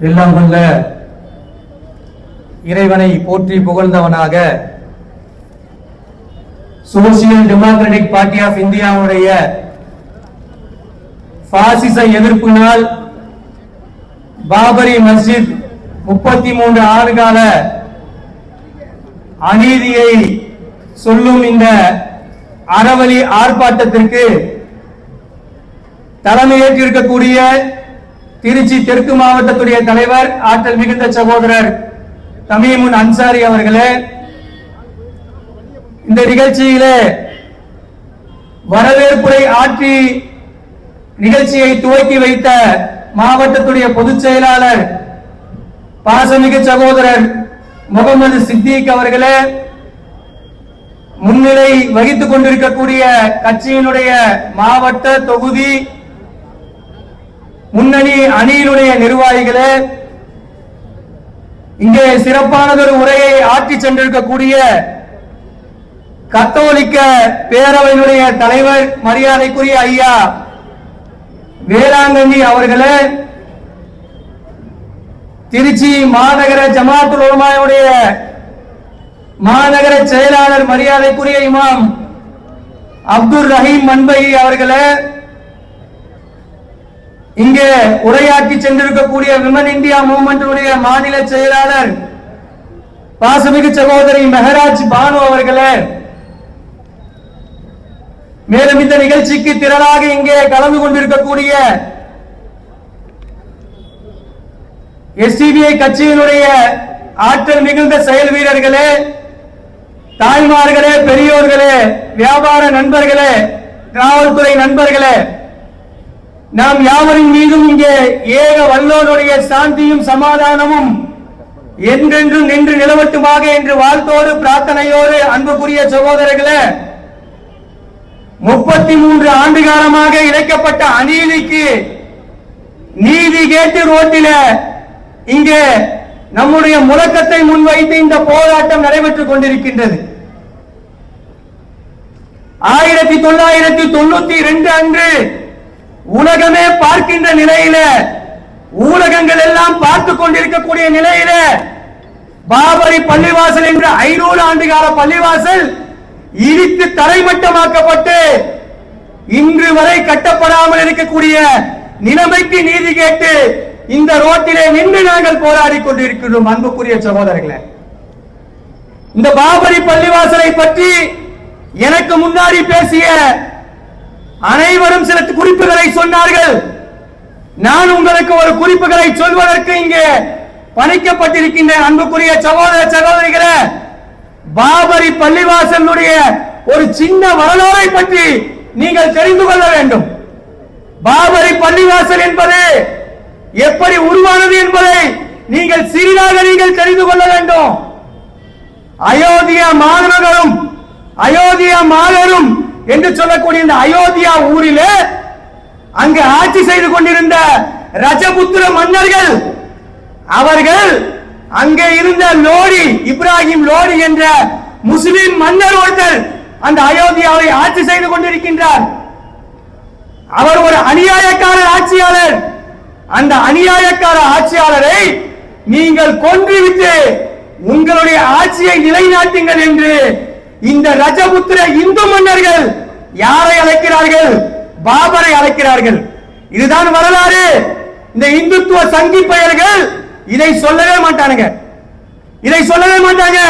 எல்லாம் வல்ல இறைவனை போற்றி புகழ்ந்தவனாக சோசியல் டெமோக்ராட்டிக் பார்ட்டி ஆஃப் இந்தியாவுடைய பாசிச எதிர்ப்பு நாள் பாபரி மஸ்ஜித் முப்பத்தி மூன்று ஆண்டுகால அநீதியை சொல்லும் இந்த அறவழி ஆர்ப்பாட்டத்திற்கு தலைமையேற்றிருக்கக்கூடிய திருச்சி தெற்கு மாவட்டத்துடைய தலைவர் ஆற்றல் மிகுந்த சகோதரர் தமிமுன் அன்சாரி அவர்களே இந்த நிகழ்ச்சியிலே வரவேற்புரை ஆற்றி நிகழ்ச்சியை துவக்கி வைத்த மாவட்டத்துடைய பொதுச் செயலாளர் பாசமிகு சகோதரர் முகமது சித்திக் அவர்களே முன்னிலை வகித்துக் கொண்டிருக்கக்கூடிய கட்சியினுடைய மாவட்ட தொகுதி முன்னணி அணியினுடைய நிர்வாகிகளே இங்கே சிறப்பானதொரு உரையை ஆற்றி சென்றிருக்கக்கூடிய கத்தோலிக்க பேரவையினுடைய தலைவர் மரியாதைக்குரிய ஐயா வேளாங்கண்ணி அவர்களே திருச்சி மாநகர ஜமாத்துல் உலமாவுடைய மாநகர செயலாளர் மரியாதைக்குரிய இமாம் அப்துல் ரஹீம் மன்பை அவர்களே இங்கே உரையாற்றி சென்றிருக்கக்கூடிய விமன் இந்தியா மூவ்மெண்டினுடைய மாநில செயலாளர் பாசமிகு சகோதரி மெஹராஜ் பானு அவர்களே மேலும் இந்த நிகழ்ச்சிக்கு திரளாக இங்கே கலந்து கொண்டிருக்கக்கூடிய எஸ்டிபிஐ கட்சியினுடைய ஆற்றல் மிகுந்த செயல் வீரர்களே தாய்மார்களே பெரியோர்களே வியாபார நண்பர்களே காவல்துறை நண்பர்களே நாம் யாவரின் மீதும் இங்கே ஏக வல்லோருடைய சாந்தியும் சமாதானமும் என்றென்றும் நின்று நிலவட்டுமாக என்று வாழ்த்தோடு பிரார்த்தனையோடு அன்புக்குரிய சகோதரர்களே முப்பத்தி மூன்று ஆண்டு காலமாக இழைக்கப்பட்ட அநீதிக்கு நீதி கேட்டு ரோட்டில இங்கே நம்முடைய முழக்கத்தை முன்வைத்து இந்த போராட்டம் நடைபெற்றுக் கொண்டிருக்கின்றது. ஆயிரத்தி தொள்ளாயிரத்தி தொண்ணூத்தி ரெண்டு அன்று உலகமே பார்க்கின்ற நிலையில ஊடகங்கள் எல்லாம் பார்த்து கொண்டிருக்கக்கூடிய நிலையில பாபரி பள்ளிவாசல் என்ற ஐநூறு ஆண்டுகால பள்ளிவாசல் இடித்து தரைமட்டமாக்கப்பட்டு இன்று வரை கட்டப்படாமல் இருக்கக்கூடிய நிலைமைக்கு நீதி கேட்டு இந்த ரோட்டிலே நின்று நாங்கள் போராடி கொண்டிருக்கிறோம் அன்புக்குரிய சகோதரர்களே. இந்த பாபரி பள்ளிவாசலை பற்றி எனக்கு முன்னாடி பேசிய அனைவரும் சில குறிப்புகளை சொன்னார்கள். நான் உங்களுக்கு ஒரு குறிப்புகளை சொல்வதற்கு இங்கே பணிக்கப்பட்டிருக்கின்ற அன்புக்குரிய சகோதர சகோதரிகளே பாபரி பள்ளிவாசலுடைய ஒரு சின்ன வரலாறை பற்றி நீங்கள் தெரிந்து கொள்ள வேண்டும். பாபரி பள்ளிவாசல் என்பது எப்படி உருவானது என்பதை நீங்கள் சிறிதாக நீங்கள் தெரிந்து கொள்ள வேண்டும். அயோத்தியா மாணவர்களும் அயோத்தியா மாணவரும் என்று சொல்லக்கூடிய இந்த அயோத்தியா ஊரிலே அங்கு ஆட்சி செய்து கொண்டிருந்த ரஜபுத்திர மன்னர்கள் அவர்கள் அங்கே இருந்த லோடி இப்ராஹிம் லோடி என்ற முஸ்லிம் மன்னர் ஒருத்தர் அந்த அயோத்தியாவை ஆட்சி செய்து கொண்டிருக்கின்றார். அவர் ஒரு அநியாயக்காரர் ஆட்சியாளர். அந்த அநியாயக்கார ஆட்சியாளரை நீங்கள் கொன்றுவிட்டு உங்களுடைய ஆட்சியை நிலைநாட்டுங்கள் என்று இந்த ரஜபுத்திர இந்து மன்னர்கள் யாரை அழைக்கிறார்கள்? பாபரை அழைக்கிறார்கள். இதுதான் வரலாறு. இந்த இந்துத்துவ சங்கி பெயர்கள் இதை சொல்லவே மாட்டானுங்க. இதை சொல்லவே மாட்டாங்க.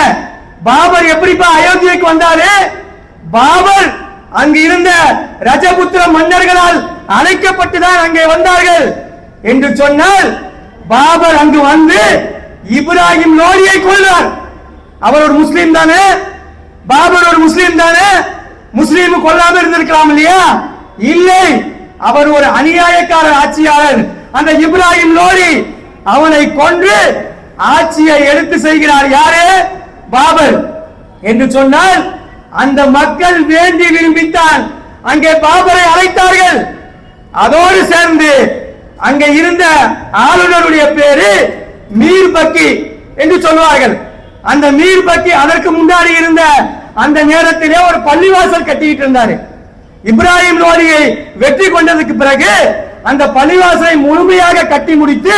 பாபர் எப்படிப்பா அயோத்தியைக்கு வந்தாரு? பாபர் அங்கு இருந்த ரஜபுத்திர மன்னர்களால் அழைக்கப்பட்டுதான் அங்கே வந்தார்கள். என்று சொன்னால் பாபர் அங்கு வந்து இப்ராஹிம் லோடியை கொள்வார் அவர் ஒரு முஸ்லீம் தானே? பாபர் ஒரு முஸ்லீம் தானே? முஸ்லீம் கொல்லாம இருந்திருக்கலாம் இல்லையா? இல்லை. அவர் ஒரு அநியாயக்கார ஆட்சியாளர். அந்த இப்ராஹிம் லோரி அவனை கொன்று ஆட்சியை எடுத்து செய்கிறார். யாரு? பாபர். என்று சொன்னால் அந்த மக்கள் வேண்டி விரும்பித்தான். அங்கே பாபரை அழைத்தார்கள். அதோடு சேர்ந்து அங்கே இருந்த ஆளுநருடைய பேரு மீர் பக்கி என்று சொல்வார்கள். அந்த மீர் பக்கி அதற்கு முன்னாடி இருந்த அந்த நேரத்திலே ஒரு பள்ளிவாசல் கட்டிக்கிட்டு இருந்தாரு இப்ராஹிம் லோடியை வெற்றி கொண்டதுக்கு பிறகு அந்த பள்ளிவாசலை முழுமையாக கட்டி முடித்து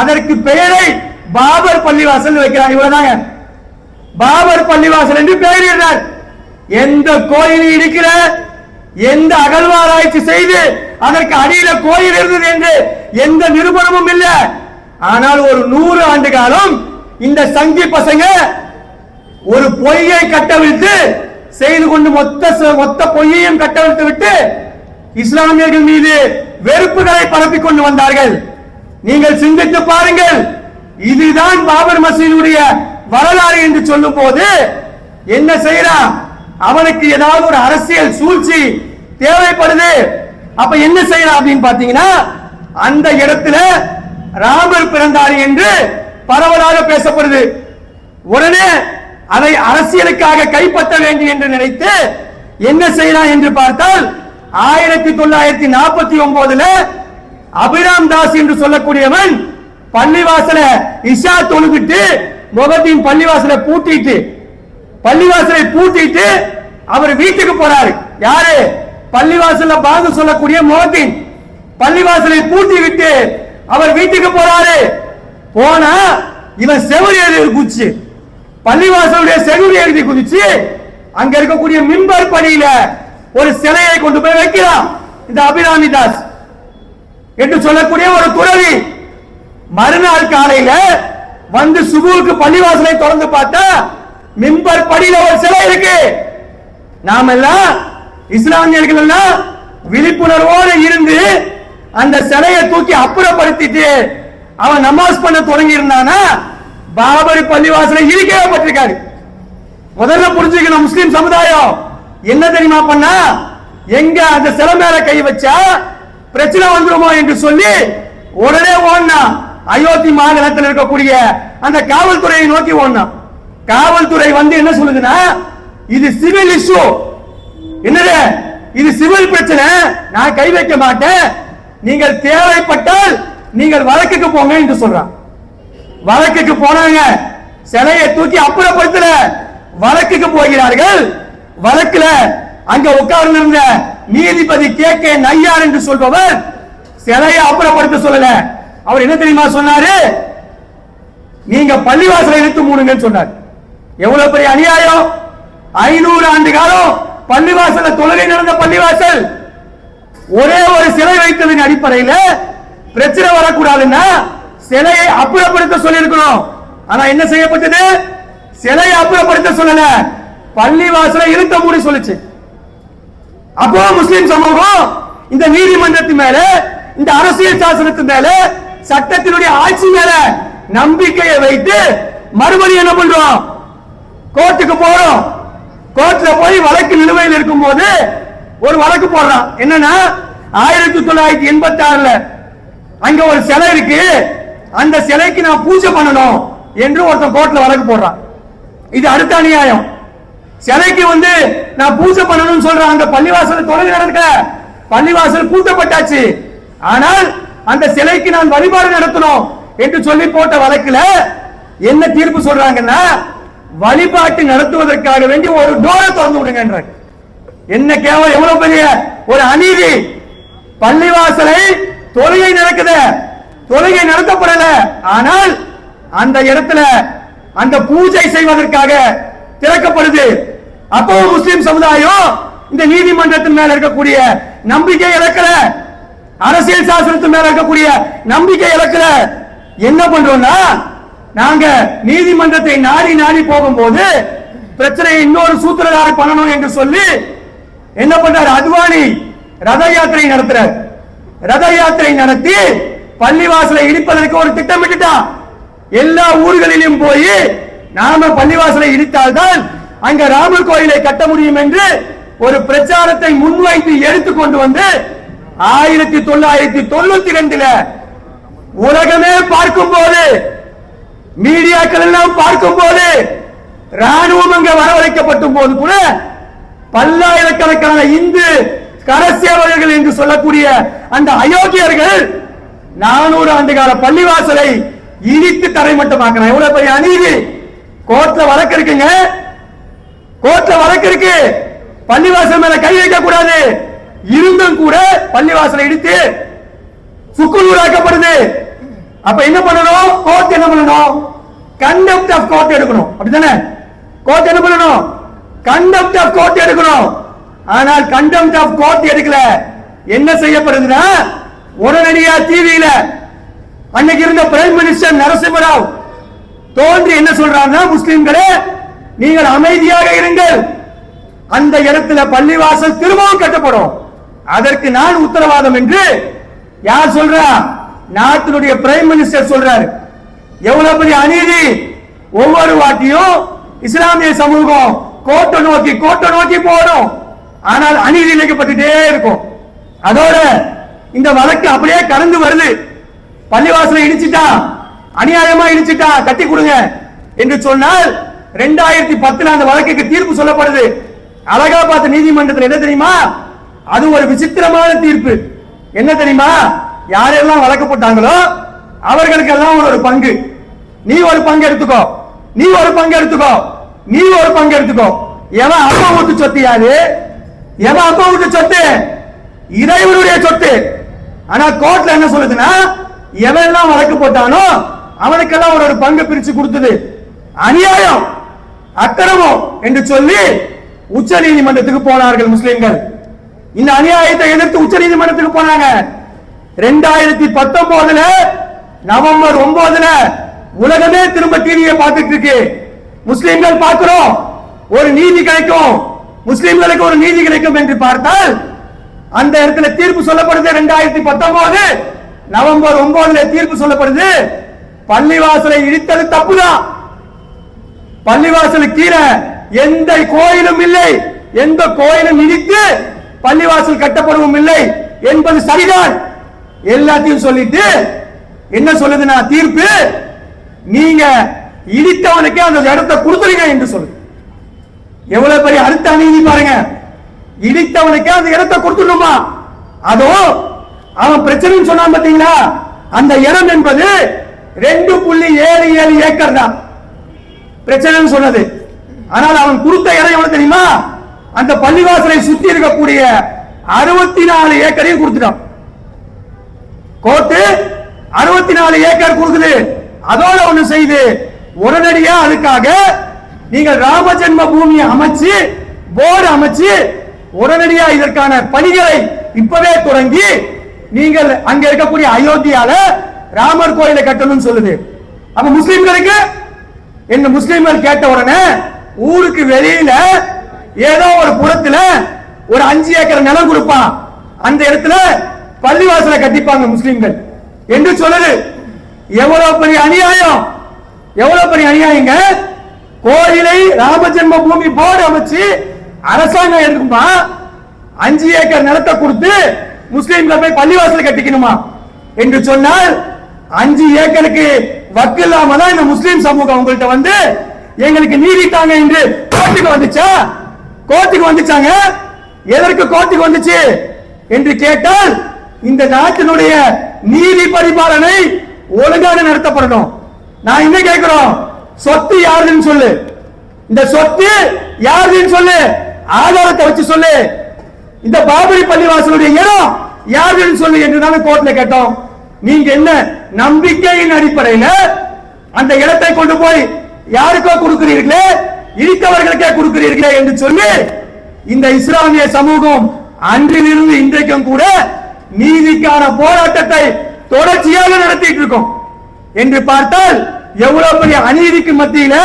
அதற்கு பெயரை பாபர் பள்ளிவாசல் வைக்கிறார். இவ்வளவுதாங்க. பாபர் பள்ளிவாசல் என்று பெயரிடுறார் எந்த கோயில் இருக்கிற எந்த அகழ்வாராய்ச்சி செய்து அதற்கு அடியில கோயில் இருந்தது என்று எந்த நிரூபணமும் இல்லை. ஆனால் ஒரு நூறு ஆண்டு காலம் இந்த சங்கி பசங்க ஒரு பொய்யை கட்டவிழ்த்து செய்து கொண்டு மொத்த ச- மொத்த பொய்யையும் கட்டவிழ்த்து விட்டு இஸ்லாமியர்கள் மீது வெறுப்புகளை பரப்பிக் கொண்டு வந்தார்கள். நீங்கள் சிந்தித்து பாருங்கள். இதுதான் பாபர் மசீதுடைய வரலாறு என்று சொல்லும் போது என்ன செய்யறான் அவனுக்கு ஏதாவது ஒரு அரசியல் சூழ்ச்சி தேவைப்படுது. அப்ப என்ன செய்யறான் அப்படின்னு பாத்தீங்கன்னா அந்த இடத்துல ராமர் பிறந்தார் என்று பரவலாக பேசப்படுது. உடனே அதை அரசியலுக்காக கைப்பற்ற வேண்டும் என்று நினைத்து என்ன செய்யலாம் என்று பார்த்தால் ஆயிரத்தி தொள்ளாயிரத்தி நாற்பத்தி ஒன்பதுல அபிராம் தாஸ் என்று சொல்லக்கூடியவன் பள்ளிவாசல இஷா தொழுகிட்டு முகத்தின் பள்ளிவாசலை பூட்டிட்டு பள்ளிவாசலை பூட்டிட்டு அவர் வீட்டுக்கு போறாரு. யாரு? பள்ளிவாசல்ல பாங்கு சொல்லக்கூடிய முகத்தின் பள்ளிவாசலை பூட்டி விட்டு அவர் வீட்டுக்கு போறாரு. போனா இவன் செவரி குச்சி. பள்ளிவாசலுடைய செகுடி எழுதி குதிச்சு அங்க இருக்கக்கூடிய மின்பர் பணியில ஒரு சிலையை கொண்டு போய் வைக்கிறான். இந்த அபிராமி தாஸ். என்று சொல்லக்கூடிய ஒரு துறவி மறுநாள் காலையில வந்து சுகுவுக்கு பள்ளிவாசலை திறந்து பார்த்தா மிம்பர் படியில ஒரு சிலை இருக்கு. நாம எல்லாம் இஸ்லாமியர்கள் எல்லாம் விழிப்புணர்வோடு இருந்து அந்த சிலையை தூக்கி அப்புறப்படுத்திட்டு அவன் நமாஸ் பண்ண தொடங்கி இருந்தானா பாபரி பள்ளிவாசலை இடிக்கவே பட்டிருக்காரு. முதல்ல புரிஞ்சுக்கணும் முஸ்லீம் சமுதாயம். என்ன தெரியுமா பண்ண? எங்க அந்த சிலை மேல கை வச்சா பிரச்சனை வந்துருமோ என்று சொல்லி உடனே ஓடினான் அயோத்தி மாநிலத்தில் இருக்கக்கூடிய அந்த காவல்துறையை நோக்கி ஓடினான் காவல்துறை வந்து என்ன சொல்லுதுன்னா இது சிவில் இஷ்யூ என்னது? இது சிவில் பிரச்சனை. நான் கை வைக்க மாட்டேன். நீங்கள் தேவைப்பட்டால் நீங்கள் வழக்குக்கு போங்க என்று சொல்றான். வழக்குக்கு போனாங்க. சிலையை தூக்கி அப்புறப்படுத்தல. வழக்குக்கு போகிறார்கள். வழக்குல அங்க உட்கார்ந்திருந்த நீதிபதி கே கே நையார் என்று சொல்பவர் சிலையை அப்புறப்படுத்த சொல்லல. அவர் என்ன தெரியுமா சொன்னாரு? நீங்க பள்ளிவாசலை இழுத்து மூடுங்கன்னு சொன்னார். எவ்வளவு பெரிய அநியாயம்? ஐநூறு ஆண்டு காலம் பள்ளிவாசல தொழுகை நடந்த பள்ளிவாசல். ஒரே ஒரு சிலை வைத்ததின் அடிப்படையில பிரச்சனை வரக்கூடாதுன்னா சிலையை அப்புறப்படுத்த சொல்லியிருக்கணும். ஆனா என்ன செய்யப்பட்டது? சிலையை அப்புறப்படுத்த சொல்லல. பள்ளிவாசலை இழுத்த மூடி சொல்லுச்சு. அப்போ முஸ்லிம் சமூகம் இந்த நீதிமன்றத்து மேல இந்த அரசியல் சாசனத்தின் மேல சட்டத்தினுடைய ஆட்சி மேல நம்பிக்கையை வைத்து மறுபடியும் என்ன பண்றோம்? கோர்ட்டுக்கு போறோம். கோர்ட்ல போய் வழக்கு நிலுவையில் இருக்கும் போது ஒரு வழக்கு போடுறான். என்னன்னா ஆயிரத்தி தொள்ளாயிரத்தி எண்பத்தி ஆறுல அங்க ஒரு சிலை இருக்கு. அந்த சிலைக்கு நான் பூஜை பண்ணணும் என்று ஒருத்தன் கோர்ட்ல வழக்கு போடுறான். இது அடுத்த அநியாயம். சிலைக்கு வந்து நான் பூஜை பண்ணணும்னு சொல்றேன் அந்த பள்ளிவாசல் தொலைவு நடக்க பள்ளிவாசல் பூட்டப்பட்டாச்சு. ஆனால் அந்த சிலைக்கு நான் வழிபாடு நடத்தணும் என்று சொல்லி போட்ட வழக்குல என்ன தீர்ப்பு சொல்றாங்கன்னா வழிபாட்டு நடத்துவதற்காக வேண்டி ஒரு டோரை திறந்து விடுங்கன்றாங்க என்ன கேவலம் எவ்வளவு பெரிய ஒரு அநீதி. பள்ளிவாசலை தொழுகை நடக்குது. தொழுகை நடத்தப்படல. ஆனால் அந்த இடத்துல அந்த பூஜை செய்வதற்காக திறக்கப்படுது. அப்போ முஸ்லிம் சமுதாயம் இந்த நீதிமன்றத்தின் மேல இருக்கக்கூடிய நம்பிக்கை இழக்கல. அரசியல் சாசனத்தின் மேல இருக்கக்கூடிய நம்பிக்கை இழக்கல. என்ன பண்றோம்னா நாங்க நீதிமன்றத்தை நாடி நாடி போகும்போது பிரச்சனையை இன்னொரு சூத்திரதாரி பண்ணணும் என்று சொல்லி என்ன பண்றாரு? அத்வானி ரத யாத்திரை நடத்துறார். ரத யாத்திரை நடத்தி பள்ளிவாசலை இடிப்பதற்கு ஒரு திட்டமிட்டுட்டான் எல்லா ஊர்களிலும் போய் நாம பள்ளிவாசலை இடித்தால்தான் அங்க ராமர் கோயிலை கட்ட முடியும் என்று ஒரு பிரச்சாரத்தை முன்வைத்து எடுத்து கொண்டு வந்து ஆயிரத்தி தொள்ளாயிரத்தி தொண்ணூத்தி ரெண்டுல உலகமே பார்க்கும் போது மீடியாக்கள் எல்லாம் பார்க்கும் போது ராணுவம் அங்க வரவழைக்கப்பட்டும் போது கூட பல்லாயிரக்கணக்கான இந்து கரசேவகர்கள் என்று சொல்லக்கூடிய அந்த அயோக்கியர்கள் நானூறு ஆண்டு கால பள்ளிவாசலை இடித்து தரைமட்டமாக்கணும் எவ்வளவு பெரிய அநீதி? கோர்ட்ல வழக்கு இருக்குங்க. கோர்ட்ல வழக்கு இருக்கு. பள்ளிவாசல் மேல கை வைக்க கூடாது இருந்தும் கூட பள்ளிவாசலை இடித்து சுக்குநூறாக்கப்படுது. அப்ப என்ன பண்ணணும்? கோர்ட் என்ன பண்ணணும்? கண்டெப்ட் ஆஃப் கோர்ட் எடுக்கணும். அப்படிதானே கோர்ட் என்ன பண்ணணும்? கண்டெப்ட் ஆஃப் கோர்ட் எடுக்கணும். ஆனால் கண்டெப்ட் ஆஃப் கோர்ட் எடுக்கல. என்ன செய்யப்படுதுன்னா உடனடியா டிவியில அன்னைக்கு இருந்த பிரைம் மினிஸ்டர் நரசிம்மராவ் தோன்றி என்ன சொல்றாருன்னா முஸ்லிம்களே நீங்கள் அமைதியாக இருங்கள். அந்த இடத்துல பள்ளிவாசல் திரும்பவும் கட்டப்படும். அதற்கு நான் உத்தரவாதம் என்று யார் சொல்றா? நாட்டினுடைய பிரைம் மினிஸ்டர் சொல்றாரு. எவ்வளவு பெரிய அநீதி. ஒவ்வொரு வாட்டியும் இஸ்லாமிய சமூகம் கோட்டை நோக்கி கோட்டை நோக்கி போடும் ஆனால் அநீதி இழைக்கப்பட்டுட்டே இருக்கும். அதோட இந்த வழக்கு அப்படியே கடந்து வருது. பள்ளிவாசலை இடிச்சிட்டா அநியாயமா இடிச்சிட்டா கட்டி கொடுங்க என்று சொன்னால் ரெண்டாயிரத்தி பத்துல அந்த வழக்குக்கு தீர்ப்பு சொல்லப்படுது. அழகா பார்த்த நீதிமன்றத்தில் என்ன தெரியுமா? அது ஒரு விசித்திரமான தீர்ப்பு. என்ன தெரியுமா? யாரெல்லாம் வழக்கு போட்டாங்களோ அவர்களுக்கெல்லாம் ஒரு பங்கு. நீ ஒரு பங்கு எடுத்துக்கோ. நீ ஒரு பங்கு எடுத்துக்கோ. நீ ஒரு பங்கு எடுத்துக்கோ. எவன் அப்பா வீட்டு சொத்து யாரு? எவன் அப்பா வீட்டு சொத்து? இறைவனுடைய சொத்து. ஆனா கோர்ட்ல என்ன சொல்லுதுன்னா எவன் எல்லாம் வழக்கு போட்டானோ அவனுக்கெல்லாம் ஒரு ஒரு பங்கு பிரிச்சு கொடுத்தது. அநியாயம் அக்கிரமம் என்று சொல்லி உச்ச நீதிமன்றத்துக்கு போனார்கள் முஸ்லிம்கள். இந்த அநியாயத்தை எதிர்த்து உச்ச நீதிமன்றத்துக்கு போனாங்க. ரெண்டாயிரத்தி பத்தொன்பதுல நவம்பர் ஒன்பதுல உலகமே திரும்ப டிவியை பார்த்துட்டு இருக்கு முஸ்லிம்கள் பார்க்கிறோம் ஒரு நீதி கிடைக்கும். முஸ்லிம்களுக்கு ஒரு நீதி கிடைக்கும் என்று பார்த்தால் அந்த இடத்துல தீர்ப்பு சொல்லப்படுது ரெண்டாயிரத்தி பத்தொன்பது நவம்பர் ஒன்பதுல தீர்ப்பு சொல்லப்படுது. பள்ளிவாசலை இடித்தது தப்புதான். பள்ளிவாசல் கீழே எந்த கோயிலும் இல்லை. எந்த கோயிலும் இடித்து பள்ளிவாசல் கட்டப்படவும் இல்லை என்பது சரிதான். எல்லாத்தையும் சொல்லிட்டு என்ன சொல்லுதுன்னா தீர்ப்பு? நீங்க இடித்தவனுக்கே அந்த இடத்தை கொடுத்துருங்க என்று சொல்லுது. எவ்வளவு பெரிய அடுத்த அநீதி பாருங்க. இடித்தவனுக்கு அந்த இடத்தை கொடுத்துடணுமா? அதோ அவன் பிரச்சனைன்னு சொன்னான் பாத்தீங்களா அந்த இடம் என்பது ரெண்டு புள்ளி ஏழு ஏழு ஏக்கர் தான். பிரச்சனைன்னு சொன்னது. ஆனால் அவன் கொடுத்த இடம் எவ்வளவு தெரியுமா? அந்த பள்ளிவாசலை சுத்தி இருக்கக்கூடிய அறுபத்தி நாலு ஏக்கரையும் கொடுத்துட்டான். கோர்ட்டு அறுபத்தி நாலு ஏக்கர் கொடுக்குது. அதோட ஒண்ணு செய்து உடனடியா அதுக்காக நீங்கள் ராம ஜென்ம பூமியை அமைச்சு போர்டு அமைச்சு உடனடியா இதற்கான பணிகளை இப்பவே தொடங்கி நீங்கள் அங்க இருக்கக்கூடிய அயோத்தியால ராமர் கோயிலை கட்டணும்னு சொல்லுது. அப்ப முஸ்லிம்களுக்கு? என்ன முஸ்லிம்கள் கேட்ட உடனே ஊருக்கு வெளியில ஏதோ ஒரு புறத்துல ஒரு அஞ்சு ஏக்கர் நிலம் கொடுப்பான் அந்த இடத்துல பள்ளிவாசலை கட்டிப்பாங்க முஸ்லிம்கள். என்று சொல்லுது. எவ்வளவு பெரிய அநியாயம்? எவ்வளவு பெரிய அநியாயங்க? கோயிலை ராமஜென்ம பூமி போர்டு அமைச்சு அரசாங்கம் எடுக்குமா அஞ்சு ஏக்கர் நிலத்தை கொடுத்து முஸ்லீம்கள் போய் பள்ளிவாசல் கட்டிக்கணுமா? என்று சொன்னால் அஞ்சு ஏக்கருக்கு வக்கு இல்லாம தான் இந்த முஸ்லீம் சமூகம் உங்கள்கிட்ட வந்து எங்களுக்கு நீதி தாங்க என்று கோர்ட்டுக்கு வந்துச்சா? கோர்ட்டுக்கு வந்துச்சாங்க? எதற்கு கோர்ட்டுக்கு வந்துச்சு? என்று கேட்டால் இந்த நாட்டினுடைய நீதி பரிபாலனை ஒழுங்காக நடத்தப்படணும். நான் என்ன கேட்கிறோம்? சொத்து யாருன்னு சொல்லு. இந்த சொத்து யாருன்னு சொல்லு. ஆதாரத்தை வச்சு சொல்லு. இந்த பாபரி பள்ளிவாசலுடைய இடம் யாருன்னு சொல்லு என்று தான் கோர்ட்ல கேட்டோம். நீங்க என்ன நம்பிக்கையின் அடிப்படையில அந்த இடத்தை கொண்டு போய் யாருக்கோ கொடுக்கிறீர்களே? இருக்கவர்களுக்கே கொடுக்கிறீர்களே என்று சொல்லி இந்த இஸ்லாமிய சமூகம் அன்றிலிருந்து இன்றைக்கும் கூட நீதிக்கான போராட்டத்தை தொடர்ச்சியாக நடத்திட்டு இருக்கோம். என்று பார்த்தால் எவ்வளவு பெரிய அநீதிக்கு மத்தியில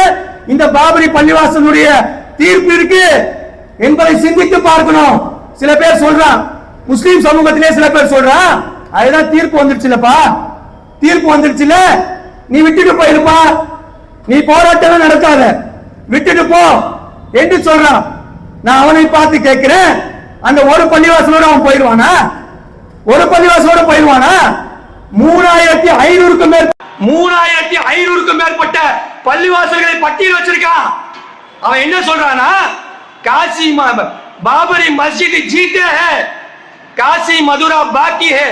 இந்த பாபரி பள்ளிவாசனுடைய தீர்ப்பு இருக்கு. என்பதை சிந்தித்து பார்க்கணும். சில பேர் சொல்றான் முஸ்லீம் சமூகத்திலே சில பேர் சொல்றான் அதுதான் தீர்ப்பு வந்துருச்சுலப்பா. தீர்ப்பு வந்துருச்சுல. நீ விட்டுட்டு போயிருப்பா நீ போராட்டம் நடத்தாத. விட்டுட்டு போ. என்று சொல்றான் நான் அவனை பார்த்து கேட்கிறேன் அந்த ஒரு பள்ளிவாசலோட அவன் போயிடுவானா? ஒரு பள்ளிவாசலோட போயிடுவானா? மூணாயிரத்தி ஐநூறுக்கும் மேற்பட்ட மூணாயிரத்தி ஐநூறுக்கும் மேற்பட்ட பள்ளிவாசல்களை பட்டியல் வச்சிருக்கான். அவன் என்ன சொல்றானா காசி பாபரி மஸ்ஜித் ஜீத்தே ஹே காசி மதுரா பாக்கி ஹே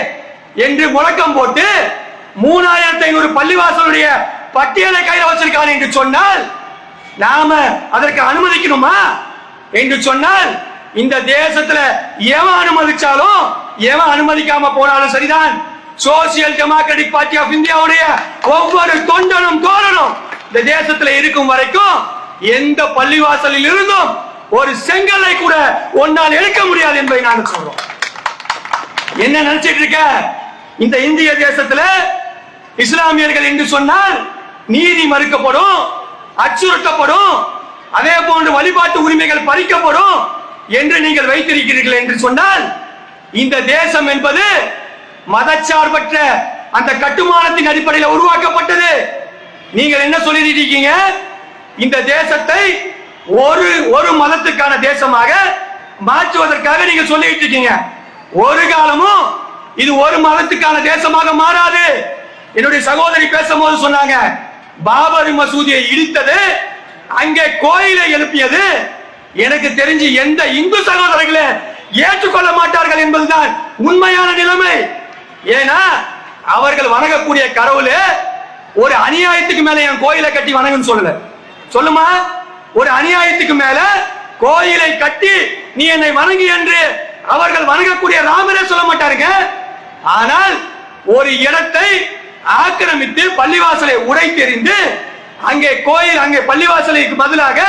என்று முழக்கம் போட்டு மூணாயிரத்தி ஐநூறு பள்ளிவாசலுடைய பட்டியலை கையில் வச்சிருக்கான் என்று சொன்னால் நாம அதற்கு அனுமதிக்கணுமா? என்று சொன்னால் இந்த தேசத்துல எவன் அனுமதிச்சாலும் எவன் அனுமதிக்காம போனாலும் சரிதான். சோசியல் டெமோக்ராட்டிக் பார்ட்டி ஆஃப் இந்தியாவுடைய ஒவ்வொரு தொண்டனும் தோழனும் இந்த தேசத்துல இருக்கும் வரைக்கும் எந்த பள்ளிவாசலில் இருந்தும் ஒரு செங்கலை கூட ஒன்னால் எடுக்க முடியாது என்பதை நாங்கள் சொல்றோம். என்ன நினைச்சிட்டு இருக்க? இந்த இந்திய தேசத்துல இஸ்லாமியர்கள் என்று சொன்னால் நீதி மறுக்கப்படும் அச்சுறுத்தப்படும் அதே போன்று வழிபாட்டு உரிமைகள் பறிக்கப்படும் என்று நீங்கள் வைத்திருக்கிறீர்கள் என்று சொன்னால் இந்த தேசம் என்பது மதச்சார்பற்ற அந்த கட்டுமானத்தின் அடிப்படையில் உருவாக்கப்பட்டது. நீங்கள் என்ன சொல்லியிருக்கீங்க இந்த தேசத்தை ஒரு ஒரு மதத்துக்கான தேசமாக மாற்றுவதற்காக நீங்க சொல்லிட்டு இருக்கீங்க. ஒரு காலமும் இது ஒரு மதத்துக்கான தேசமாக மாறாது. என்னுடைய சகோதரி பேசும்போது சொன்னாங்க பாபரி மசூதியை இடித்தது அங்கே கோயிலை எழுப்பியது. எனக்கு தெரிஞ்சு எந்த இந்து சகோதரர்களே ஏற்றுக்கொள்ள மாட்டார்கள் என்பதுதான் உண்மையான நிலைமை. ஏன்னா அவர்கள் வணங்கக்கூடிய கடவுள் ஒரு அநியாயத்துக்கு மேல என் கோயிலை கட்டி வணங்குன்னு சொல்லல. சொல்லுமா? ஒரு அநியாயத்துக்கு மேல கோயிலை கட்டி நீ என்னை வணங்கு என்று அவர்கள் வணங்கக்கூடிய ராமரே சொல்ல மாட்டாருங்க. ஆனால் ஒரு இடத்தை ஆக்கிரமித்து பள்ளிவாசலை உடைத்தெறிந்து அங்கே கோயில் அங்கே பள்ளிவாசலுக்கு பதிலாக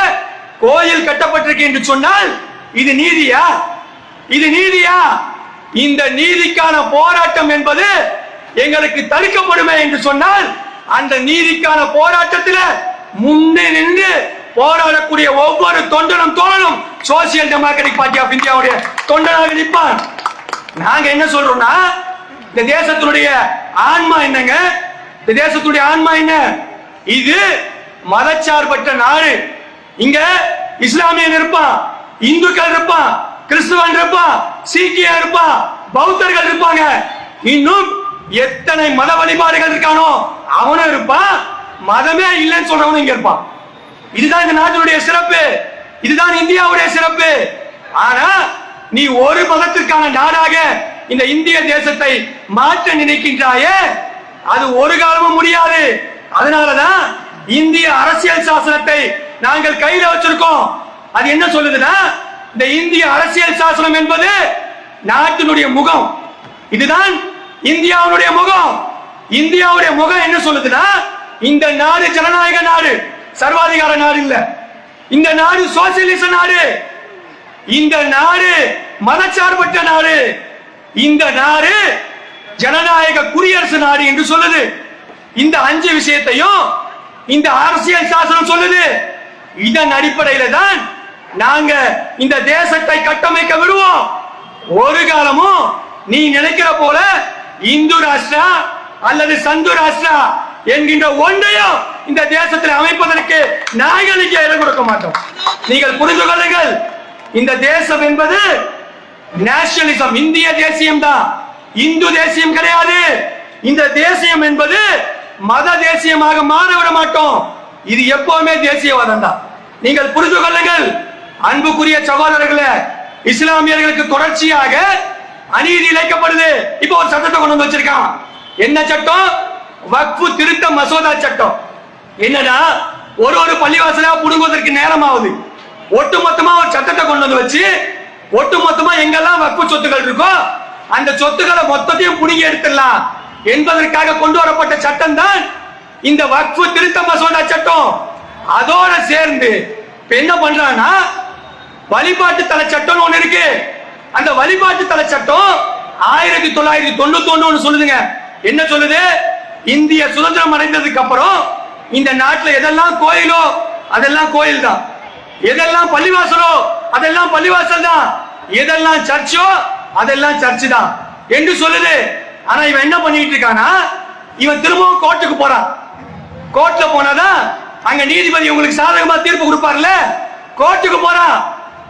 கோயில் கட்டப்பட்டிருக்கு என்று சொன்னால் இது நீதியா? இது நீதியா? இந்த நீதிக்கான போராட்டம் என்பது எங்களுக்கு தடுக்கப்படுமே என்று சொன்னால் அந்த நீதிக்கான போராட்டத்தில் முன்னே நின்று போராடக்கூடிய ஒவ்வொரு தொண்டனும் தோழனும் சோசியல் டெமோக்ராட்டிக் பார்ட்டி ஆஃப் இந்தியாவுடைய தொண்டனாக நிற்பான் நாங்க என்ன சொல்றோம்னா இந்த தேசத்தினுடைய ஆன்மா என்னங்க? இந்த தேசத்துடைய ஆன்மா என்ன? இது மதச்சார்பற்ற நாடு. இங்க இஸ்லாமியன் இருப்பான் இந்துக்கள் இருப்பான் கிறிஸ்துவன் இருப்பான் சீக்கியா இருப்பான் பௌத்தர்கள் இருப்பாங்க. இன்னும் எத்தனை மத வழிபாடுகள் இருக்கானோ அவனும் இருப்பான். மதமே இல்லைன்னு சொல்றவனும் இங்க இருப்பான். இதுதான் இந்த நாட்டினுடைய சிறப்பு. இதுதான் இந்தியாவுடைய சிறப்பு. ஆனா நீ ஒரு மதத்திற்கான நாடாக இந்த இந்திய தேசத்தை மாற்ற நினைக்கின்றாயே அது ஒரு காலமும் முடியாது. அதனாலதான் இந்திய அரசியல் சாசனத்தை நாங்கள் கையில வச்சிருக்கோம். அது என்ன சொல்லுதுன்னா இந்த இந்திய அரசியல் சாசனம் என்பது நாட்டினுடைய முகம். இதுதான் இந்தியாவுடைய முகம். இந்தியாவுடைய முகம் என்ன சொல்லுதுன்னா இந்த நாடு ஜனநாயக நாடு. சர்வாதிகார நாடு இல்ல. இந்த நாடு சோசியலிச நாடு. இந்த நாடு மதச்சார்பற்ற நாடு. இந்த நாடு ஜனநாயக குடியரசு நாடு என்று சொல்லுது. இந்த அஞ்சு விஷயத்தையும் இந்த அரசியல் சாசனம் சொல்லுது. இதன் அடிப்படையில தான் நாங்க இந்த தேசத்தை கட்டமைக்க விடுவோம். ஒரு காலமும் நீ நினைக்கிற போல இந்து ராஷ்டிரா அல்லது சந்து ராஷ்டிரா என்கின்ற ஒன்றையும் இந்த தேசத்தில் அமைப்பதற்கு நாங்கள் இங்கே இடம் கொடுக்க மாட்டோம். நீங்கள் புரிந்து கொள்ளுங்கள். இந்த தேசம் என்பது நேஷனலிசம் இந்திய தேசியம் தான். இந்து தேசியம் கிடையாது. இந்த தேசியம் என்பது மத தேசியமாக மாறிவிட மாட்டோம். இது எப்பவுமே தேசியவாதம் தான். நீங்கள் புரிந்து கொள்ளுங்கள். அன்புக்குரிய சகோதரர்களே இஸ்லாமியர்களுக்கு தொடர்ச்சியாக அநீதி இழைக்கப்படுது. இப்போ ஒரு சட்டத்தை கொண்டு வந்து வச்சிருக்கான். என்ன சட்டம்? வக்ஃபு திருத்த மசோதா சட்டம். என்னடா? ஒரு ஒரு பள்ளிவாசலா புடுங்குவதற்கு நேரம் ஆகுது ஒட்டுமொத்தமா ஒரு சட்டத்தை கொண்டு வந்து வச்சு ஒட்டு மொத்தமா எங்கெல்லாம் வக்ஃபு சொத்துக்கள் இருக்கோ அந்த சொத்துக்களை மொத்தத்தையும் புடுங்கி எடுத்துடலாம். என்பதற்காக கொண்டு வரப்பட்ட சட்டம் தான் இந்த வக்ஃபு திருத்த மசோதா சட்டம். அதோட சேர்ந்து என்ன பண்றான்னா வழிபாட்டு தலை சட்டம்னு ஒண்ணு இருக்கு. அந்த வழிபாட்டு தலை சட்டம் ஆயிரத்தி தொள்ளாயிரத்தி தொண்ணூத்தி ஒண்ணு சொல்லுதுங்க. என்ன சொல்லுது? இந்திய சுதந்திரம் அடைந்ததுக்கு அப்புறம் இந்த நாட்டில் எதெல்லாம் கோயிலோ அதெல்லாம் கோயில் தான் எதெல்லாம் பள்ளிவாசலோ அதெல்லாம் பள்ளிவாசல் தான் எதெல்லாம் சர்ச்சோ அதெல்லாம் சர்ச்சு தான் என்று சொல்லுது. ஆனா இவன் என்ன பண்ணிட்டு இருக்கானா இவன் திரும்பவும் கோர்ட்டுக்கு போறான். கோர்ட்ல போனாதான் அங்க நீதிபதி உங்களுக்கு சாதகமா தீர்ப்பு கொடுப்பார்ல. கோர்ட்டுக்கு போறான்.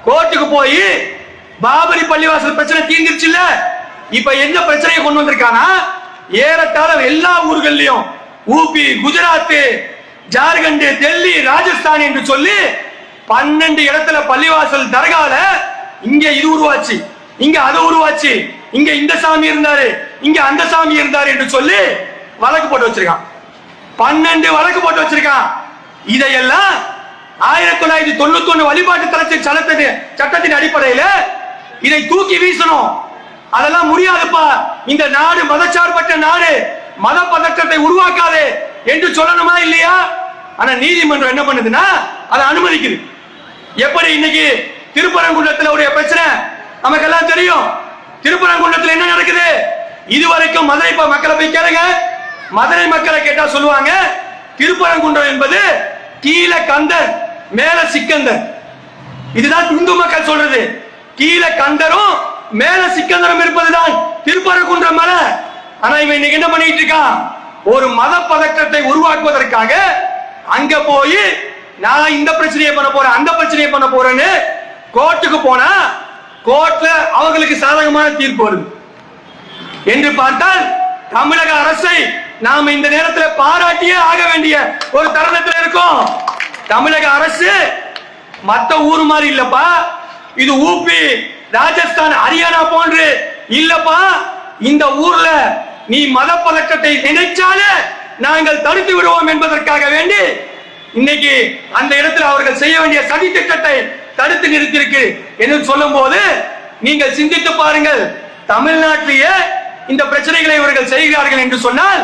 கோர்ட்டுக்கு போய் பாபரி பள்ளிவாசல் பிரச்சனை தீர்ந்துருச்சுல்ல. இப்ப என்ன பிரச்சனையை கொண்டு வந்திருக்கானா ஏறத்தாழ எல்லா ஊர்கள்லயும் ஊபி குஜராத் ஜார்க்கண்ட் டெல்லி ராஜஸ்தான் என்று சொல்லி பன்னெண்டு இடத்துல பள்ளிவாசல் தர்கால இங்க இது உருவாச்சு. இங்க அது உருவாச்சு. இங்க இந்த சாமி இருந்தாரு இங்க அந்த சாமி இருந்தாரு என்று சொல்லி வழக்கு போட்டு வச்சிருக்கான். பன்னெண்டு வழக்கு போட்டு வச்சிருக்கான். இதையெல்லாம் ஆயிரத்தி தொள்ளாயிரத்தி தொண்ணூத்தி ஒண்ணு வழிபாட்டு தளத்தின் சட்டத்தின் சட்டத்தின் அடிப்படையில இதை தூக்கி வீசணும். அதெல்லாம் முடியாதுப்பா. இந்த நாடு மதச்சார்பற்ற நாடு. மத பதற்றத்தை உருவாக்காது என்று சொல்லணுமா இல்லையா? ஆனா நீதிமன்றம் என்ன பண்ணுதுன்னா அதை அனுமதிக்குது. எப்படி இன்னைக்கு திருப்பரங்குன்றத்தில் உடைய பிரச்சனை? நமக்கெல்லாம் தெரியும். திருப்பரங்குன்றத்தில் என்ன நடக்குது? இதுவரைக்கும் மதுரை மக்களை போய் கேளுங்க. மதுரை மக்களை கேட்டா சொல்லுவாங்க திருப்பரங்குன்றம் என்பது கீழே கந்தர் மேல சிக்கந்தர். இதுதான் இந்து மக்கள் சொல்றது. கீழே கந்தரும் மேல சிக்கந்தரும் இருப்பதுதான் திருப்பரங்குன்றம் மலை. ஆனா இவன் இன்னைக்கு என்ன பண்ணிட்டு இருக்கான் ஒரு மத பதக்கத்தை உருவாக்குவதற்காக அங்க போய் நான் இந்த பிரச்சனையை பண்ண போறேன் அந்த பிரச்சனையை பண்ண போறேன்னு கோர்ட்டுக்கு போனா கோர்ட்ல அவங்களுக்கு சாதகமான தீர்ப்பு வருது. என்று பார்த்தால் தமிழக அரசை நாம் இந்த நேரத்தில் பாராட்டியே ஆக வேண்டிய ஒரு தருணத்தில் இருக்கோம். தமிழக அரசு மத்த ஊர் மாதிரி இல்லப்பா. இது ஊபி ராஜஸ்தான் ஹரியானா போன்று இல்லப்பா. இந்த ஊர்ல நீ மத பழக்கத்தை நினைச்சாலே நாங்கள் தடுத்து விடுவோம் என்பதற்காக வேண்டி இன்னைக்கு அந்த இடத்துல அவர்கள் செய்ய வேண்டிய சதி திட்டத்தை தடுத்து நிறுத்தியிருக்கு என்று சொல்லும் போது நீங்கள் சிந்தித்து பாருங்கள் தமிழ்நாட்டிலேயே இந்த பிரச்சனைகளை இவர்கள் செய்கிறார்கள் என்று சொன்னால்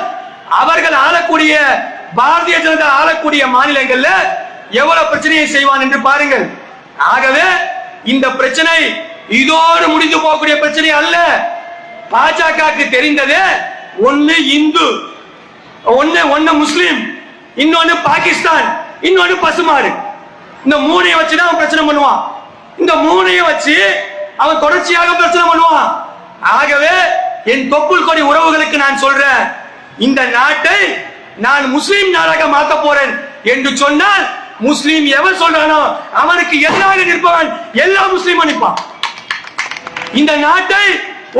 அவர்கள் ஆளக்கூடிய பாரதிய ஜனதா ஆளக்கூடிய மாநிலங்கள்ல எவ்வளவு பிரச்சனையை செய்வான் என்று பாருங்கள். ஆகவே இந்த பிரச்சனை இதோடு முடிந்து போகக்கூடிய பிரச்சனை அல்ல. பாஜகவுக்கு தெரிந்தது ஒன்னு இந்து ஒன்னு ஒன்னு முஸ்லீம் இன்னொன்னு பாகிஸ்தான் இன்னொன்னு பசுமாடு. இந்த மூணையும் வச்சு தான் அவன் பிரச்சனை பண்ணுவான். இந்த மூணையும் வச்சு அவன் தொடர்ச்சியாக பிரச்சனை பண்ணுவான். ஆகவே என் தொப்புள் கொடி உறவுகளுக்கு நான் சொல்றேன் இந்த நாட்டை நான் முஸ்லீம் நாடாக மாத்த போறேன் என்று சொன்னால் முஸ்லீம் எவன் சொல்றானோ அவனுக்கு எதிராக நிற்பவன் எல்லா முஸ்லீமும் நிற்பான். இந்த நாட்டை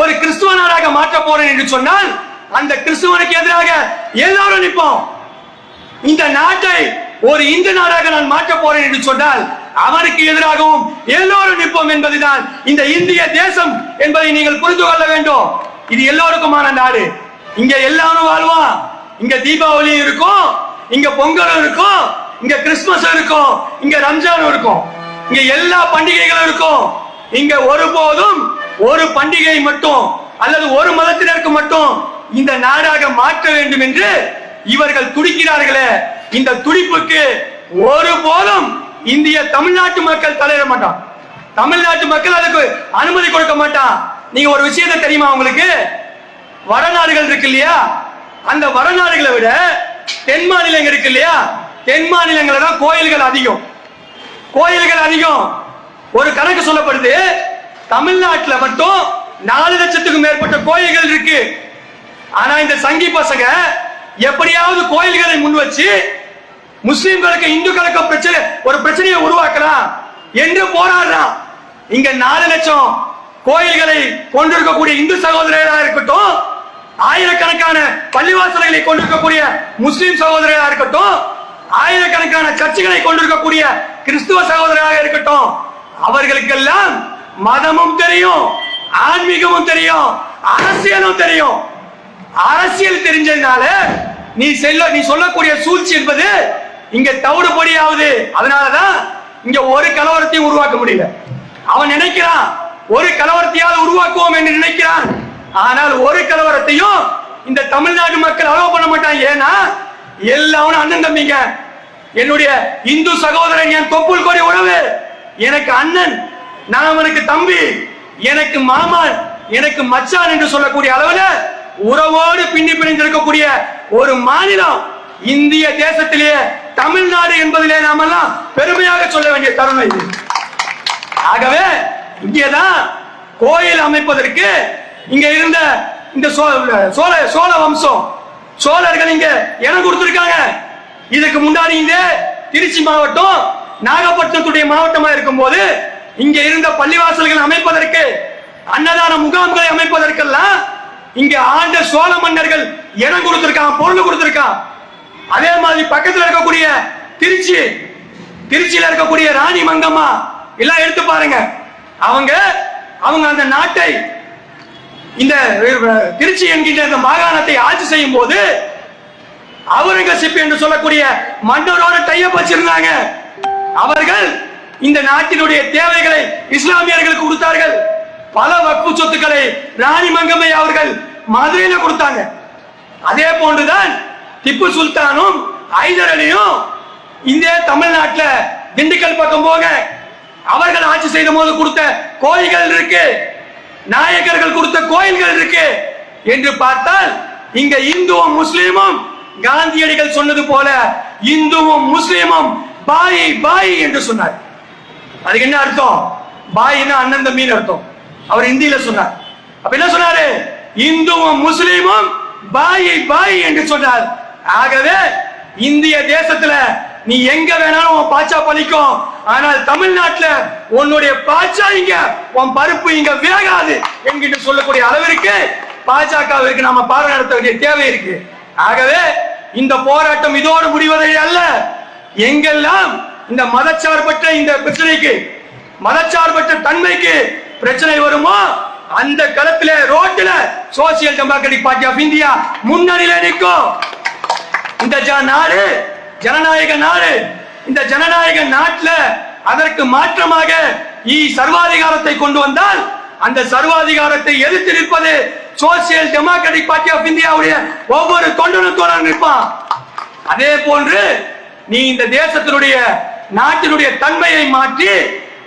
ஒரு கிறிஸ்துவ நாடாக மாற்ற போறேன் என்று சொன்னால் அந்த கிறிஸ்துவனுக்கு எதிராக எல்லாரும் நிற்போம். இந்த நாட்டை ஒரு இந்து நாடாக நான் மாற்ற போறேன் என்று சொன்னால் அவருக்கு எதிராகவும் எல்லோரும் நிற்போம் என்பதுதான் இந்த இந்திய தேசம் என்பதை நீங்கள் புரிந்து கொள்ள வேண்டும். இது எல்லோருக்குமான நாடு. இங்க எல்லாரும் வாழ்வோம். இங்க தீபாவளி இருக்கும். இங்க பொங்கலும் இருக்கும். இங்க கிறிஸ்துமஸ் இருக்கும். இங்க ரம்ஜான் இருக்கும். இங்க எல்லா பண்டிகைகளும் இருக்கும். இங்க ஒருபோதும் ஒரு பண்டிகை மட்டும் அல்லது ஒரு மதத்தினருக்கு மட்டும் இந்த நாடாக மாற்ற வேண்டும் என்று இவர்கள் துடிக்கிறார்களே. இந்த துடிப்புக்கு ஒருபோதும் இந்திய தமிழ்நாட்டு மக்கள் தலையிட மாட்டான். தமிழ்நாட்டு மக்கள் அதுக்கு அனுமதி கொடுக்க மாட்டான். நீங்க ஒரு விஷயத்தை தெரியுமா உங்களுக்கு? வடநாடுகள் இருக்கு இல்லையா? அந்த வடநாடுகளை விட தென் மாநிலங்கள் இருக்கு இல்லையா? தென் மாநிலங்கள தான் கோயில்கள் அதிகம். கோயில்கள் அதிகம். ஒரு கணக்கு சொல்லப்படுது தமிழ்நாட்டுல மட்டும் நாலு லட்சத்துக்கும் மேற்பட்ட கோயில்கள் இருக்கு. ஆனா இந்த சங்கி பசங்க எப்படியாவது கோயில்களை முன் வச்சு முஸ்லிம்களுக்கு இந்துக்களுக்கு பிரச்சனை ஒரு பிரச்சனையை உருவாக்கலாம் என்று போராடுறான். இங்க நாலு லட்சம் கோயில்களை கொண்டிருக்கக்கூடிய இந்து சகோதரர்களா இருக்கட்டும் ஆயிரக்கணக்கான பள்ளிவாசல்களை கொண்டிருக்கக்கூடிய முஸ்லிம் சகோதரர்களா இருக்கட்டும் ஆயிரக்கணக்கான சர்ச்சுகளை கொண்டிருக்கக்கூடிய கிறிஸ்துவ சகோதரராக இருக்கட்டும் அவர்களுக்கெல்லாம் மதமும் தெரியும் ஆன்மீகமும் தெரியும் அரசியலும் தெரியும். அரசியல் தெரிஞ்சதுனால நீ செல்ல நீ சொல்லக்கூடிய சூழ்ச்சி என்பது இங்க தவிடு ஆகுது அதனாலதான் இங்க ஒரு கலவரத்தையும் உருவாக்க முடியல. அவன் நினைக்கிறான் ஒரு கலவரத்தையாவது உருவாக்குவோம் என்று நினைக்கிறான். ஆனால் ஒரு கலவரத்தையும் இந்த தமிழ்நாடு மக்கள் அலோவ் பண்ண மாட்டாங்க. ஏன்னா எல்லாரும் அண்ணன் தம்பிங்க. என்னுடைய இந்து சகோதரன் என் தொப்புள் கோடி உறவு. எனக்கு அண்ணன் நான் அவனுக்கு தம்பி. எனக்கு மாமா எனக்கு மச்சான் என்று சொல்லக்கூடிய அளவுல உறவோடு பின்னி பிணைந்திருக்கக்கூடிய ஒரு மாநிலம் இந்திய தேசத்திலேயே தமிழ்நாடு என்பதிலே நாமெல்லாம் பெருமையாக சொல்ல வேண்டிய தருணம் இது. ஆகவே இங்கேதான் கோயில் அமைப்பதற்கு இங்க இருந்த இந்த சோழ சோழ வம்சம் சோழர்கள் இங்க இடம் கொடுத்திருக்காங்க. இதுக்கு முன்னாடி இந்த திருச்சி மாவட்டம் நாகப்பட்டினத்துடைய மாவட்டமா இருக்கும்போது இங்க இருந்த பள்ளிவாசல்கள் அமைப்பதற்கு அன்னதான முகாம்களை அமைப்பதற்கெல்லாம் இங்க ஆண்ட சோழ மன்னர்கள் இடம் கொடுத்திருக்கான் பொருள் கொடுத்திருக்கான் அதே மாதிரி பக்கத்துல இருக்கக்கூடிய திருச்சி திருச்சியில இருக்கக்கூடிய ராணி மங்கம்மா எல்லாம் எடுத்து பாருங்க. அவங்க அவங்க அந்த நாட்டை இந்த திருச்சி என்கின்ற இந்த மாகாணத்தை ஆட்சி செய்யும் போது அவுரங்கசீப் என்று சொல்லக்கூடிய மன்னரோட டைப் வச்சிருந்தாங்க. அவர்கள் இந்த நாட்டினுடைய தேவைகளை இஸ்லாமியர்களுக்கு கொடுத்தார்கள். பல வக்பு சொத்துக்களை ராணி மங்கம்மை அவர்கள் மதுரையில கொடுத்தாங்க. அதே போன்றுதான் திப்பு சுல்தானும் ஹைதர் அலியும் இந்திய தமிழ்நாட்டுல திண்டுக்கல் பக்கம் போக அவர்கள் ஆட்சி செய்த போது கொடுத்த கோயில்கள் இருக்கு. நாயக்கர்கள் கொடுத்த கோயில்கள் இருக்கு என்று பார்த்தால் இங்க இந்துவும் முஸ்லீமும் காந்தியடிகள் சொன்னது போல இந்துவும் முஸ்லீமும் பாய் பாய் என்று சொன்னார் அதுக்கு என்ன அர்த்தம்? பாய்னா அண்ணன் தம்பின்னு அர்த்தம். அவர் ஹிந்தியில சொன்னார். அப்ப என்ன சொன்னாரு? இந்துவும் முஸ்லீமும் பாய் பாய் என்று சொன்னார். ஆகவே இந்திய தேசத்துல நீ எங்க வேணாலும் உன் பாச்சா பழிக்கும். ஆனால் தமிழ்நாட்டுல உன்னுடைய பாச்சா இங்க உன் பருப்பு இங்க வேகாது என்கிட்ட சொல்லக்கூடிய அளவிற்கு பாஜகவிற்கு நாம பார்வை நடத்த வேண்டிய தேவை இருக்கு. ஆகவே இந்த போராட்டம் இதோடு முடிவதை அல்ல. எங்கெல்லாம் இந்த மதச்சார்பற்ற இந்த பிரச்சனைக்கு மதச்சார்பற்ற தன்மைக்கு பிரச்சனை வருமோ? அந்த களத்துல ரோட்டில் social democratic party of India முன்னணியில நிற்கும். இந்த நாடு ஜனநாயக நாடு இந்த ஜனநாயக நாட்டுல அதற்கு மாற்றமாக இ சர்வாதிகாரத்தை கொண்டு வந்தால் அந்த சர்வாதிகாரத்தை எதிர்த்து நிற்பது சோசியல் டெமோக்ராட்டிக் பார்ட்டி ஆஃப் இந்தியாவுடைய ஒவ்வொரு தொண்டனும் தோழர் நிற்பான். அதே போன்று நீ இந்த தேசத்தினுடைய நாட்டினுடைய தன்மையை மாற்றி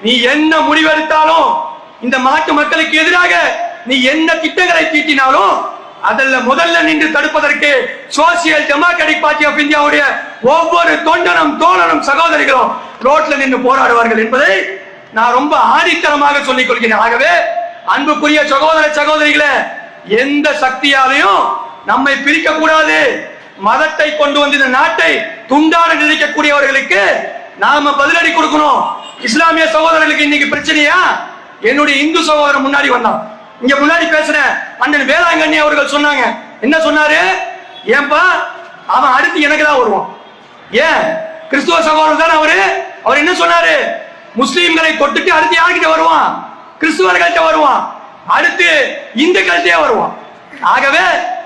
நீ என்ன முடிவெடுத்தாலும் இந்த மாட்டு மக்களுக்கு எதிராக நீ என்ன திட்டங்களை தீட்டினாலும் அதில் முதல்ல நின்று தடுப்பதற்கு சோசியல் டெமோக்ராட்டிக் பார்ட்டி ஆஃப் இந்தியாவுடைய ஒவ்வொரு தொண்டனும் தோழனும் சகோதரிகளும் ரோட்ல நின்று போராடுவார்கள் என்பதை நான் ரொம்ப ஆணித்தரமாக சொல்லிக் கொள்கிறேன். ஆகவே அன்புக்குரிய சகோதர சகோதரிகளை எந்த சக்தியாலையும் நம்மை பிரிக்க கூடாது மதத்தை கொண்டு வந்து இந்த நாட்டை துண்டாட நினைக்கக்கூடியவர்களுக்கு நாம பதிலடி கொடுக்கணும். இஸ்லாமிய சகோதரர்களுக்கு இன்னைக்கு பிரச்சனையா? என்னுடைய இந்து சகோதரம் முன்னாடி வந்தான். இங்க முன்னாடி பேசுற அண்ணன் வேளாங்கண்ணி அவர்கள் சொன்னாங்க. என்ன சொன்னாரு? ஏன்பா அவன் அடுத்து எனக்கு தான் வருவான். ஏன்? கிறிஸ்துவ சகோதரர் தானே அவரு? அவர் என்ன சொன்னாரு? முஸ்லீம்களை கொட்டுட்டு அடுத்து யார்கிட்ட வருவான்? கிறிஸ்துவர்கள்ட்ட வருவான். அடுத்து இந்துக்கள்கிட்டயே வருவான். ஆகவே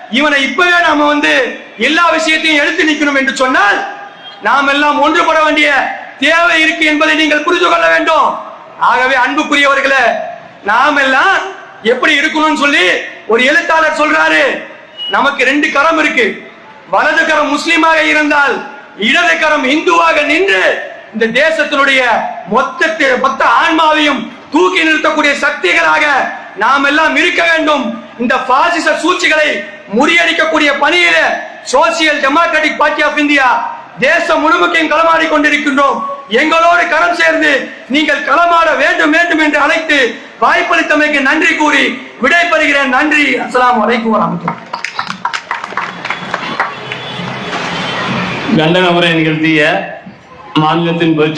இவனை இப்பவே நாம வந்து எல்லா விஷயத்தையும் எடுத்து நிற்கணும் என்று சொன்னால் நாம் எல்லாம் ஒன்றுபட வேண்டிய தேவை இருக்கு என்பதை நீங்கள் புரிந்து கொள்ள வேண்டும். ஆகவே அன்புக்குரியவர்களே நாம் எல்லாம் எப்படி இருக்கணும்னு சொல்லி ஒரு எழுத்தாளர் சொல்றாரு. நமக்கு ரெண்டு கரம் இருக்கு. வலது கரம் முஸ்லீமாக இருந்தால் இடது கரம் இந்துவாக நின்று இந்த தேசத்தினுடைய மொத்த மொத்த ஆன்மாவையும் தூக்கி நிறுத்தக்கூடிய சக்திகளாக நாம் எல்லாம் இருக்க வேண்டும். இந்த பாசிச சூழ்ச்சிகளை முறியடிக்கக்கூடிய பணியில social democratic party of India தேசம் முழுமைக்கும் களமாடி கொண்டிருக்கின்றோம். எங்களோடு களம் சேர்ந்து நீங்கள் களமாட வேண்டும் வேண்டும் என்று அழைத்து வாய்ப்பளித்தமைக்கு நன்றி கூறி விடைபெறுகிறேன். நன்றி. அஸ்லாம் வரைக்கும் வரஹ்மத்துல்லாஹி. கண்டன உரை நிகழ்த்திய மாநிலத்தின் பொதுச்செயலாளர்